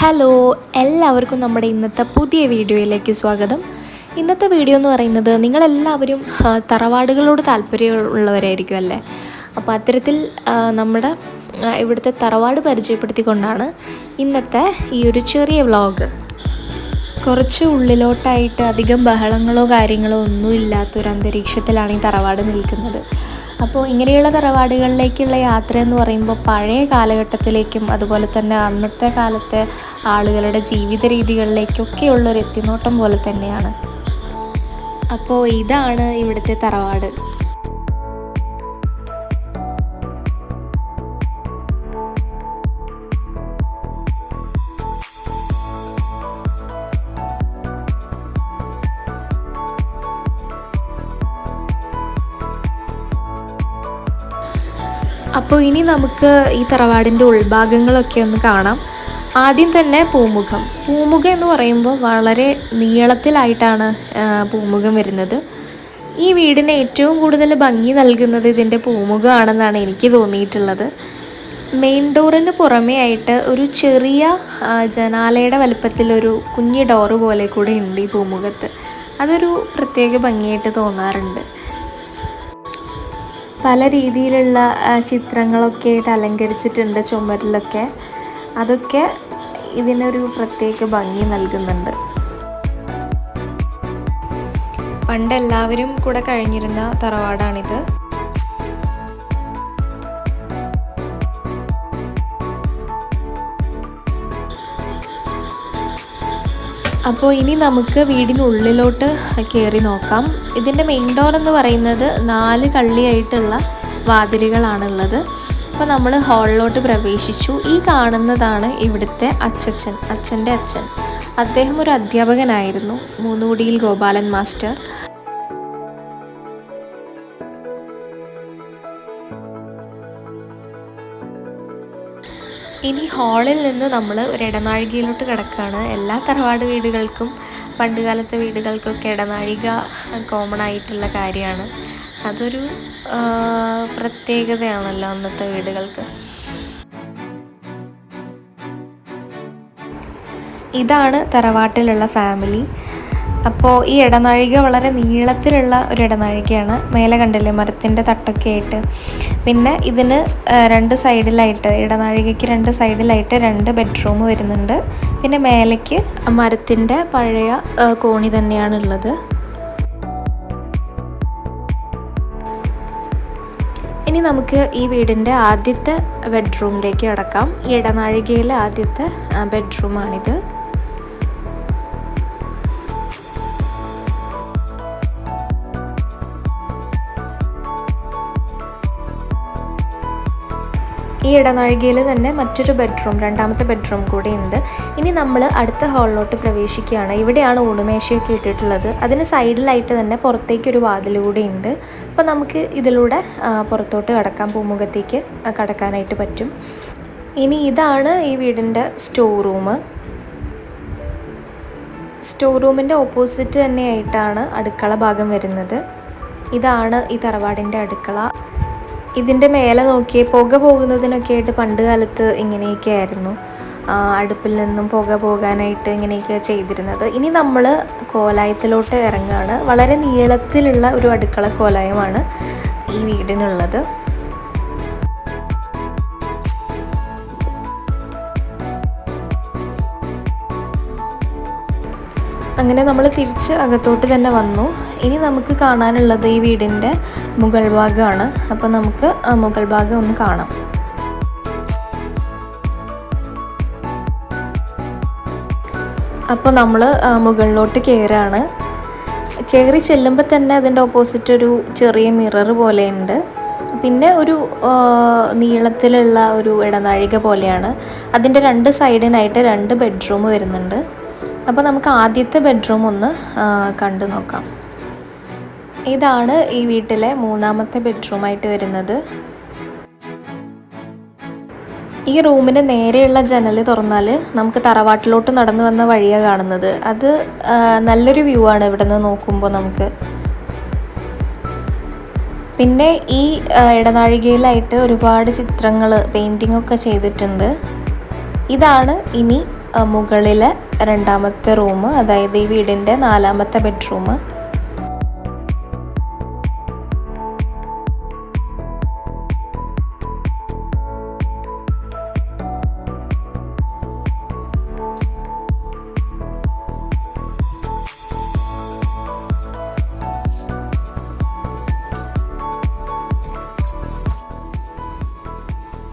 Hello എല്ലാവർക്കും നമ്മുടെ ഇന്നത്തെ പുതിയ വീഡിയോയിലേക്ക് സ്വാഗതം. ഇന്നത്തെ വീഡിയോ എന്ന് പറയുന്നത് നിങ്ങളെല്ലാവരും തറവാടുകളോട് താല്പര്യമുള്ളവരായിരിക്കും അല്ലേ? അപ്പോൾ അത്തരത്തിൽ നമ്മുടെ ഇവിടുത്തെ തറവാട് പരിചയപ്പെടുത്തിക്കൊണ്ടാണ് ഇന്നത്തെ ഈ ഒരു ചെറിയ വ്ളോഗ് കുറച്ച് ഉള്ളിലോട്ടായിട്ട് അധികം ബഹളങ്ങളോ കാര്യങ്ങളോ ഒന്നും അന്തരീക്ഷത്തിലാണ് ഈ തറവാട് നിൽക്കുന്നത്. അപ്പോൾ ഇങ്ങനെയുള്ള തറവാടുകളിലേക്കുള്ള യാത്ര എന്ന് പറയുമ്പോൾ പഴയ കാലഘട്ടത്തിലേക്കും അതുപോലെ തന്നെ അന്നത്തെ കാലത്തെ ആളുകളുടെ ജീവിത രീതികളിലേക്കൊക്കെയുള്ളൊരു എത്തിനോട്ടം പോലെ തന്നെയാണ്. അപ്പോൾ ഇതാണ് ഇവിടുത്തെ തറവാട്. അപ്പോൾ ഇനി നമുക്ക് ഈ തറവാടിന്റെ ഉൾഭാഗങ്ങളൊക്കെ ഒന്ന് കാണാം. ആദ്യം തന്നെ പൂമുഖം. പൂമുഖം എന്ന് പറയുമ്പോൾ വളരെ നീളത്തിലായിട്ടാണ് പൂമുഖം വരുന്നത്. ഈ വീടിന് ഏറ്റവും കൂടുതൽ ഭംഗി നൽകുന്നത് ഇതിന്റെ പൂമുഖമാണെന്നാണ് എനിക്ക് തോന്നിയിട്ടുള്ളത്. മെയിൻ ഡോറിന് പുറമേ ആയിട്ട് ഒരു ചെറിയ ജനാലയുടെ വലുപ്പത്തിലൊരു കുഞ്ഞി ഡോറ് പോലെ കൂടെ ഉണ്ട് ഈ പൂമുഖത്ത്. അതൊരു പ്രത്യേക ഭംഗിയായിട്ട് തോന്നാറുണ്ട്. പല രീതിയിലുള്ള ചിത്രങ്ങളൊക്കെ ആയിട്ട് അലങ്കരിച്ചിട്ടുണ്ട് ചുമരിലൊക്കെ. അതൊക്കെ ഇതിനൊരു പ്രത്യേക ഭംഗി നൽകുന്നുണ്ട്. പണ്ട് എല്ലാവരും കൂടെ കഴിഞ്ഞിരുന്ന തറവാടാണിത്. അപ്പോൾ ഇനി നമുക്ക് വീടിനുള്ളിലോട്ട് കയറി നോക്കാം. ഇതിന്റെ മെയിൻ ഡോർ എന്ന് പറയുന്നത് നാല് കള്ളിയായിട്ടുള്ള വാതിലുകളാണുള്ളത്. അപ്പോൾ നമ്മൾ ഹാളിലോട്ട് പ്രവേശിച്ചു. ഈ കാണുന്നതാണ് ഇവിടുത്തെ അച്ചച്ചൻ അച്ഛന്റെ അച്ഛൻ. അദ്ദേഹം ഒരു അധ്യാപകനായിരുന്നു മൂന്നുകുടിയിൽ ഗോപാലൻ മാസ്റ്റർ. ഇനി ഹാളിൽ നിന്ന് നമ്മൾ ഒരു ഇടനാഴികയിലോട്ട് കിടക്കുകയാണ്. എല്ലാ തറവാട് വീടുകൾക്കും പണ്ടുകാലത്തെ വീടുകൾക്കൊക്കെ ഇടനാഴിക കോമൺ ആയിട്ടുള്ള കാര്യമാണ്. അതൊരു പ്രത്യേകതയാണല്ലോ അന്നത്തെ വീടുകൾക്ക്. ഇതാണ് തറവാട്ടിലുള്ള ഫാമിലി അപ്പോൾ ഈ ഇടനാഴിക വളരെ നീളത്തിലുള്ള ഒരു ഇടനാഴികയാണ്. മേലെ കണ്ടില്ലേ മരത്തിന്റെ തട്ടൊക്കെ ആയിട്ട്. പിന്നെ ഇതിന് രണ്ട് സൈഡിലായിട്ട് ഇടനാഴികയ്ക്ക് രണ്ട് സൈഡിലായിട്ട് രണ്ട് ബെഡ്റൂം വരുന്നുണ്ട്. പിന്നെ മേലേക്ക് മരത്തിന്റെ പഴയ കോണി കോണി തന്നെയാണുള്ളത് ഇനി നമുക്ക് ഈ വീടിന്റെ ആദ്യത്തെ ബെഡ്റൂമിലേക്ക് അടക്കാം ഈ ഇടനാഴികയിലെ ആദ്യത്തെ ബെഡ്റൂമാണിത്. ഈ ഇടനാഴികയിൽ തന്നെ മറ്റൊരു ബെഡ്റൂം രണ്ടാമത്തെ ബെഡ്റൂം കൂടി ഉണ്ട്. ഇനി നമ്മൾ അടുത്ത ഹാളിലോട്ട് പ്രവേശിക്കുകയാണ്. ഇവിടെയാണ് ഊണുമേശയൊക്കെ ഇട്ടിട്ടുള്ളത്. അതിന് സൈഡിലായിട്ട് തന്നെ പുറത്തേക്കൊരു വാതിൽ കൂടി ഉണ്ട്. അപ്പോൾ നമുക്ക് ഇതിലൂടെ പുറത്തോട്ട് കടക്കാം പൂമുഖത്തേക്ക് കടക്കാനായിട്ട് പറ്റും. ഇനി ഇതാണ് ഈ വീടിന്റെ സ്റ്റോർ റൂം സ്റ്റോർ റൂമിന്റെ ഓപ്പോസിറ്റ് തന്നെയായിട്ടാണ് അടുക്കള ഭാഗം വരുന്നത്. ഇതാണ് ഈ തറവാടിന്റെ അടുക്കള. ഇതിന്റെ മേലെ നോക്കിയേ പുക പോകുന്നതിനൊക്കെ ആയിട്ട് പണ്ട് കാലത്ത് ഇങ്ങനെയൊക്കെ ആയിരുന്നു. അടുപ്പിൽ നിന്നും പുക പോകാനായിട്ട് ഇങ്ങനെയൊക്കെ ചെയ്തിരുന്നത്. ഇനി നമ്മൾ കോലായത്തിലോട്ട് ഇറങ്ങുകയാണ്. വളരെ നീളത്തിലുള്ള ഒരു അടുക്കള കോലായമാണ് ഈ വീടിനുള്ളത്. അങ്ങനെ നമ്മൾ തിരിച്ച് അകത്തോട്ട് തന്നെ വന്നു. ഇനി നമുക്ക് കാണാനുള്ളത് ഈ വീടിന്റെ മുകൾ ഭാഗമാണ്. അപ്പോൾ നമുക്ക് മുകൾ ഭാഗം ഒന്ന് കാണാം. അപ്പോൾ നമ്മൾ മുകളിലോട്ട് കയറുകയാണ് കയറി ചെല്ലുമ്പോൾ തന്നെ അതിന്റെ ഓപ്പോസിറ്റ് ഒരു ചെറിയ മിറർ പോലെയുണ്ട്. പിന്നെ ഒരു നീളത്തിലുള്ള ഒരു ഇടനാഴിക പോലെയാണ്. അതിന്റെ രണ്ട് സൈഡിനായിട്ട് രണ്ട് ബെഡ്റൂം വരുന്നുണ്ട്. അപ്പോൾ നമുക്ക് ആദ്യത്തെ ബെഡ്റൂം ഒന്ന് കണ്ടു നോക്കാം. ഇതാണ് ഈ വീട്ടിലെ മൂന്നാമത്തെ ബെഡ്റൂമായിട്ട് വരുന്നത്. ഈ റൂമിന് നേരെയുള്ള ജനൽ തുറന്നാൽ നമുക്ക് തറവാട്ടിലോട്ട് നടന്നു വന്ന വഴിയാണ് കാണുന്നത്. അത് നല്ലൊരു വ്യൂ ആണ് ഇവിടെ നിന്ന് നോക്കുമ്പോൾ നമുക്ക്. പിന്നെ ഈ ഇടനാഴികയിലായിട്ട് ഒരുപാട് ചിത്രങ്ങൾ പെയിന്റിംഗ് ഒക്കെ ചെയ്തിട്ടുണ്ട്. ഇതാണ് ഇനി മുകളിലെ രണ്ടാമത്തെ റൂം അതായത് ഈ വീടിന്റെ നാലാമത്തെ ബെഡ്റൂം.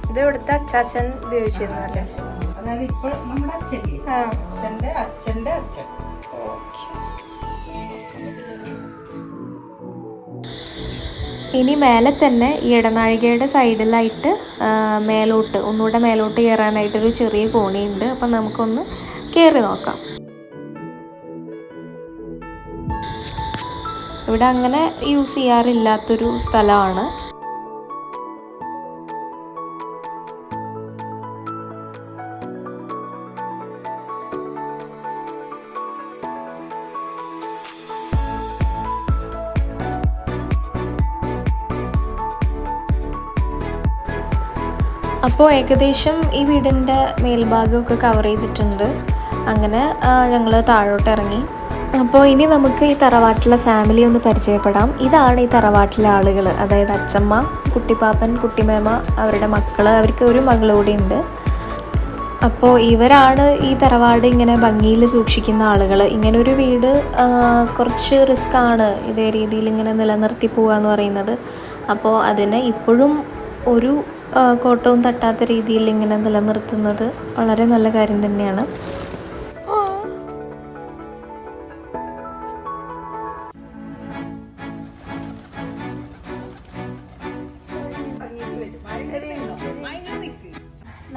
ഇത് ഇവിടുത്തെ അച്ചാച്ചൻ ഉപയോഗിച്ചിരുന്നു അല്ലേ? അതായത് ഇപ്പോൾ നമ്മുടെ ആ. അച്ഛന്റെ അച്ഛന്റെ അച്ഛൻ. ഇനി മേലെ തന്നെ ഈ ഇടനാഴികയുടെ സൈഡിലായിട്ട് മേലോട്ട് ഒന്നുകൂടെ മേലോട്ട് കയറാനായിട്ടൊരു ചെറിയ കോണിയുണ്ട്. അപ്പം നമുക്കൊന്ന് കയറി നോക്കാം. ഇവിടെ അങ്ങനെ യൂസ് ചെയ്യാറില്ലാത്തൊരു സ്ഥലമാണ്. അപ്പോൾ ഏകദേശം ഈ വീടിന്റെ മേൽഭാഗമൊക്കെ കവർ ചെയ്തിട്ടുണ്ട്. അങ്ങനെ ഞങ്ങൾ താഴോട്ട് ഇറങ്ങി അപ്പോൾ ഇനി നമുക്ക് ഈ തറവാട്ടിലെ ഫാമിലി ഒന്ന് പരിചയപ്പെടാം. ഇതാണ് ഈ തറവാട്ടിലെ ആളുകൾ അതായത് അച്ചമ്മ കുട്ടിപ്പാപ്പൻ കുട്ടിമേമ അവരുടെ മക്കൾ അവർക്ക് ഒരു മകൾ കൂടി ഉണ്ട്. അപ്പോൾ ഇവരാണ് ഈ തറവാട് ഇങ്ങനെ ഭംഗിയിൽ സൂക്ഷിക്കുന്ന ആളുകൾ ഇങ്ങനെ ഒരു വീട് കുറച്ച് റിസ്ക് ആണ് ഇതേ രീതിയിൽ ഇങ്ങനെ നിലനിർത്തി പോവുക എന്ന് പറയുന്നത്. അപ്പോൾ അതിന് ഇപ്പോഴും ഒരു കോട്ടവും തട്ടാത്ത രീതിയിൽ ഇങ്ങനെ നിലനിർത്തുന്നത് വളരെ നല്ല കാര്യം തന്നെയാണ്.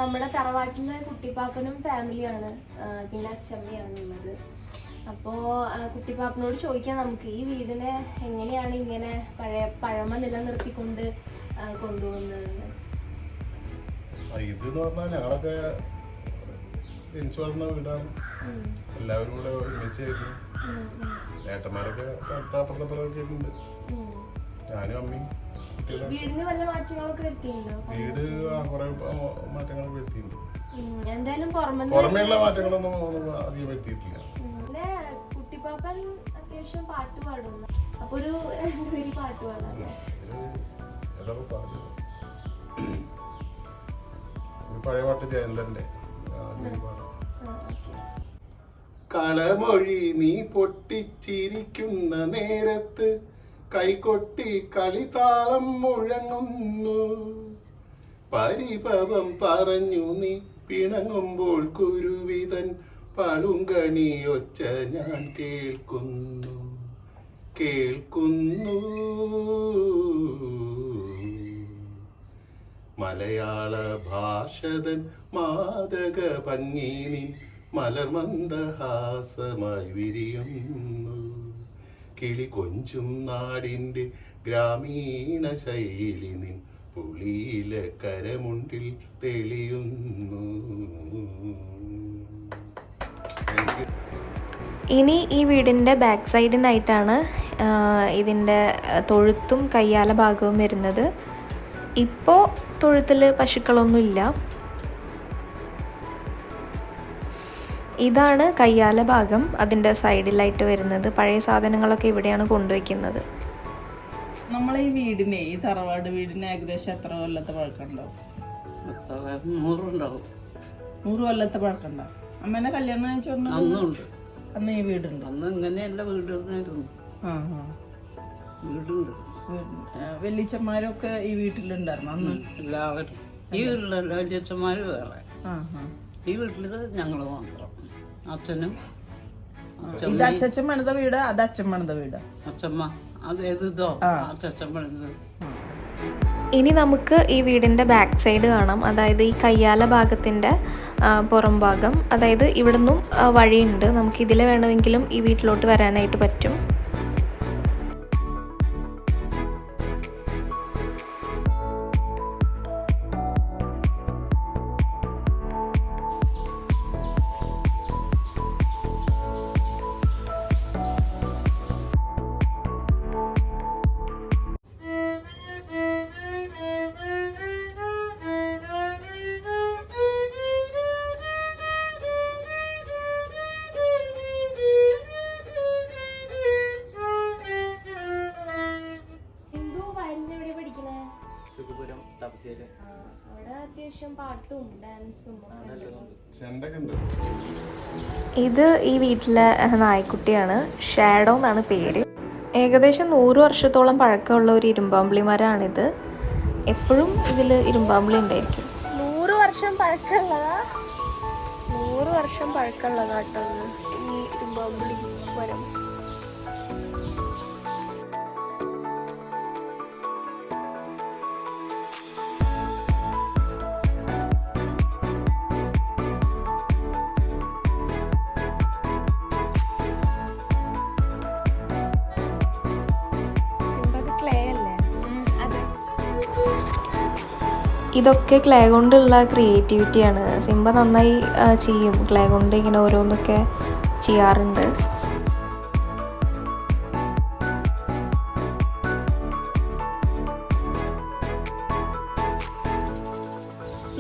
നമ്മുടെ തറവാട്ടിലെ കുട്ടിപ്പാപ്പനും ഫാമിലിയാണ് പിന്നെ അച്ചമ്മയാണ് ഉള്ളത്. അപ്പോൾ കുട്ടിപ്പാപ്പനോട് ചോദിക്കാം നമുക്ക് ഈ വീടിനെ എങ്ങനെയാണ് ഇങ്ങനെ പഴയ പഴമ നിലനിർത്തിക്കൊണ്ട് കൊണ്ടുപോകുന്നത്? ഇത് എന്ന് പറഞ്ഞാൽ ഞങ്ങളൊക്കെ ജനിച്ചു വളർന്ന വീടാണ്. എല്ലാവരും കൂടെ ഒരുമിച്ചായിരുന്നു ഏട്ടന്മാരൊക്കെ അടുത്ത അപ്പുറത്തപ്പുറമൊക്കെ ഉണ്ട് ഞാനും അമ്മയും വീടിന് വല്ല മാറ്റങ്ങളൊക്കെ വരുത്തിയിട്ടുണ്ടോ? വീട് ആ കുറെ മാറ്റങ്ങളൊക്കെ വരുത്തിയിട്ടുണ്ട്. ഉം, എന്തായാലും പുറമെന്ന് പുറമേയുള്ള മാറ്റങ്ങളൊന്നും അധികം വരുത്തിയിട്ടില്ല. പിന്നെ കുട്ടിപ്പാപ്പൻ അത്യാവശ്യം പാട്ട് പാടുന്നു അപ്പൊ ഒരു പാട്ട് പാടാം ഏതൊക്കെ ഒരു പഴയ പാട്ട് ജയന്തന്റെ കളമൊഴി നീ പൊട്ടിച്ചിരിക്കുന്ന നേരത്ത് കൈകൊട്ടി കളിതാളം മുഴങ്ങുന്നു. പരിഭവം പറഞ്ഞു നീ പിണങ്ങുമ്പോൾ കുരുവിതൻ പളുങ്കണി ഒച്ച ഞാൻ കേൾക്കുന്നു. കേൾക്കുന്നു. മലയാള ഭാഷതൻ മാതക ഭംഗിനി മലർമന്ദഹാസമായി വിരിയുന്നു. കിളി കൊഞ്ചും നാടിന്റെ ഗ്രാമീണ ശൈലി നിൻ പുളിയിലെ കരമുണ്ടിൽ തെളിയുന്നു. ഇനി ഈ വീടിന്റെ ബാക്ക് സൈഡിനായിട്ടാണ് ഇതിന്റെ തൊഴുത്തും കയ്യാല ഭാഗവും വരുന്നത്. ഇപ്പോൾ തൊഴുത്തിൽ പശുക്കളൊന്നുമില്ല. ഇതാണ് കയ്യാല ഭാഗം. അതിന്റെ സൈഡിലായിട്ട് വരുന്നത്. പഴയ സാധനങ്ങളൊക്കെ ഇവിടെയാണ് കൊണ്ടുവയ്ക്കുന്നത്. നമ്മളെ ഈ വീടിനെ ഈ തറവാട് വീടിന് ഏകദേശം എത്ര കൊല്ലത്തെ പഴക്കമുണ്ടാവും നൂറുണ്ടാവും. നൂറ് കൊല്ലത്തെ പഴക്കമുണ്ടാവും അമ്മേനെ കല്യാണം കഴിച്ചോണ്ട് അന്നുണ്ട്. അന്ന് ഈ വീടുണ്ട്? അന്ന് വീട് ആയിരുന്നു ആ ആ വീടുണ്ട്. വീട്- ഈ വീട്ടിലുണ്ടായിരുന്നു? അന്ന്? എല്ലാവരും. ഈ വീട്ടിലല്ല വലിയച്ഛന്മാര് വേറെ. ഈ വീട്ടിൽ ഞങ്ങൾ മാത്രം. അച്ഛനും ഇത് അച്ഛൻ പണിത വീട് അത് അച്ഛൻ പണിത വീട്? അച്ഛമ്മ അത് ഏത് അച്ഛൻ പണിത്. ഇനി നമുക്ക് ഈ വീടിന്റെ ബാക്ക് സൈഡ് കാണാം. അതായത് ഈ കയ്യാല ഭാഗത്തിന്റെ പുറം ഭാഗം. അതായത് ഇവിടുന്നും വഴിയുണ്ട്. നമുക്ക് ഇതിലെ വേണമെങ്കിലും ഈ വീട്ടിലോട്ട് വരാനായിട്ട് പറ്റും. പാട്ടും ഡാൻസും ഇത് ഈ വീട്ടിലെ നായ്ക്കുട്ടിയാണ്. ഷാഡോ എന്നാണ് പേര്. ഏകദേശം നൂറ് വർഷത്തോളം പഴക്കമുള്ള ഒരു ഇരുമ്പാമ്പിളി മരമാണിത്. എപ്പോഴും ഇതിൽ ഇരുമ്പാമ്പിളി ഉണ്ടായിരിക്കും. നൂറ് വർഷം പഴക്കമുള്ളതാ? നൂറ് വർഷം പഴക്കമുള്ളതാട്ടോ ഈ ഇരുമ്പാമ്പിളി മരം. ഇതൊക്കെ ക്ലേ കൊണ്ടുള്ള ക്രിയേറ്റിവിറ്റിയാണ്. സിംബ നന്നായി ചെയ്യും. ക്ലേ കൊണ്ട് ഇങ്ങനെ ഓരോന്നൊക്കെ ചെയ്യാറുണ്ട്.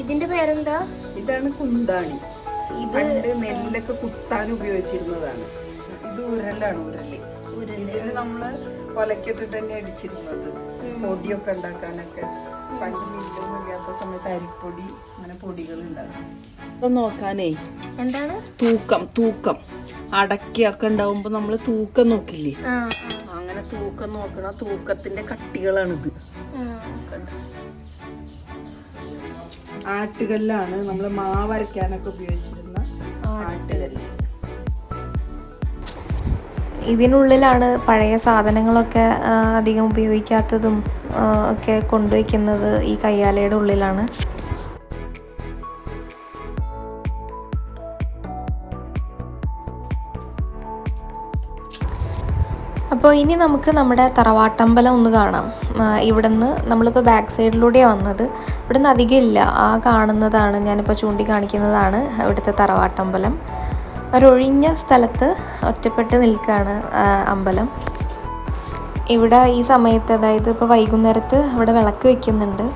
ഇതിന്റെ പേരെന്താ? ഇതാണ് കുന്താണി. ഇത് നെല്ലൊക്കെ കുത്താൻ ഉപയോഗിച്ചിരുന്നതാണ്. ഇത് ഉരലാണ് ഉരൽ ഉരൽ നമ്മൾ ഒലക്കിട്ടിട്ട് തന്നെ അടിച്ചിരുന്നത്. പൊടിയൊക്കെ ഉണ്ടാക്കാനൊക്കെ. പണ്ട് മില്ലൊന്നും ഇല്ലാത്ത സമയത്ത് അരിപ്പൊടി അങ്ങനെ പൊടികൾ ഉണ്ടാക്കും നോക്കാനേ എന്താണ്? തൂക്കം തൂക്കം. അടക്കിയൊക്കെ ഉണ്ടാവുമ്പോ നമ്മൾ തൂക്കം നോക്കില്ലേ? അങ്ങനെ തൂക്കം നോക്കണ. തൂക്കത്തിന്റെ കട്ടികളാണിത്. കണ്ടോ? ആട്ടുകല്ലാണ് നമ്മൾ മാവരയ്ക്കാനൊക്കെ ഉപയോഗിച്ചിരുന്ന ആട്ടുകല്ല്. ഇതിനുള്ളിലാണ് പഴയ സാധനങ്ങളൊക്കെ അധികം ഉപയോഗിക്കാത്തതും ഒക്കെ കൊണ്ടുവയ്ക്കുന്നത് ഈ കയ്യാലയുടെ ഉള്ളിലാണ്. അപ്പോൾ ഇനി നമുക്ക് നമ്മുടെ തറവാട്ടമ്പലം ഒന്ന് കാണാം. ഇവിടുന്ന് നമ്മളിപ്പോൾ ബാക്ക് സൈഡിലൂടെയാണ് വന്നത്. ഇവിടുന്ന് അധികം ഇല്ല. ആ കാണുന്നതാണ് ഞാനിപ്പോൾ ചൂണ്ടിക്കാണിക്കുന്നതാണ് ഇവിടുത്തെ തറവാട്ടമ്പലം. ഒരൊഴിഞ്ഞ സ്ഥലത്ത് ഒറ്റപ്പെട്ട് നിൽക്കുകയാണ് അമ്പലം. ഇവിടെ ഈ സമയത്ത് അതായത് ഇപ്പോൾ വൈകുന്നേരത്ത് ഇവിടെ വിളക്ക് വെക്കുന്നുണ്ട്.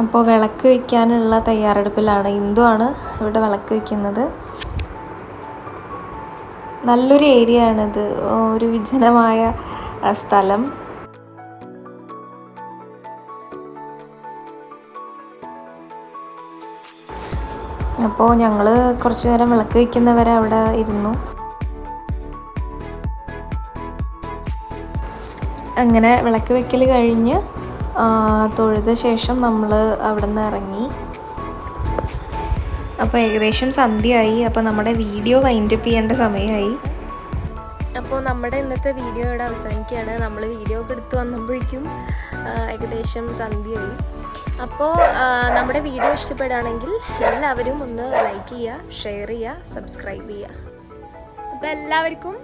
അപ്പോൾ വിളക്ക് വയ്ക്കാനുള്ള തയ്യാറെടുപ്പിലാണ് ഇന്ദു ആണ് ഇവിടെ വിളക്ക് വയ്ക്കുന്നത്. നല്ലൊരു ഏരിയ ആണിത് ഒരു വിജനമായ സ്ഥലം. അപ്പോൾ ഞങ്ങൾ കുറച്ചു നേരം വിളക്ക് വയ്ക്കുന്നവരെ അവിടെ ഇരുന്നു. അങ്ങനെ വിളക്ക് വെക്കൽ കഴിഞ്ഞ് തൊഴുത ശേഷം നമ്മൾ അവിടെ നിന്ന് ഇറങ്ങി. അപ്പോൾ ഏകദേശം സന്ധ്യയായി. അപ്പോൾ നമ്മുടെ വീഡിയോ വൈൻഡപ്പ് ചെയ്യേണ്ട സമയമായി. അപ്പോൾ നമ്മുടെ ഇന്നത്തെ വീഡിയോ ഇവിടെ അവസാനിക്കുകയാണ്. നമ്മൾ വീഡിയോ ഒക്കെ എടുത്ത് വന്നപ്പോഴേക്കും ഏകദേശം സന്ധ്യയായി. അപ്പോൾ നമ്മുടെ വീഡിയോ ഇഷ്ടപ്പെടുകയാണെങ്കിൽ എല്ലാവരും ഒന്ന് ലൈക്ക് ചെയ്യുക ഷെയർ ചെയ്യുക സബ്സ്ക്രൈബ് ചെയ്യുക. അപ്പോൾ എല്ലാവർക്കും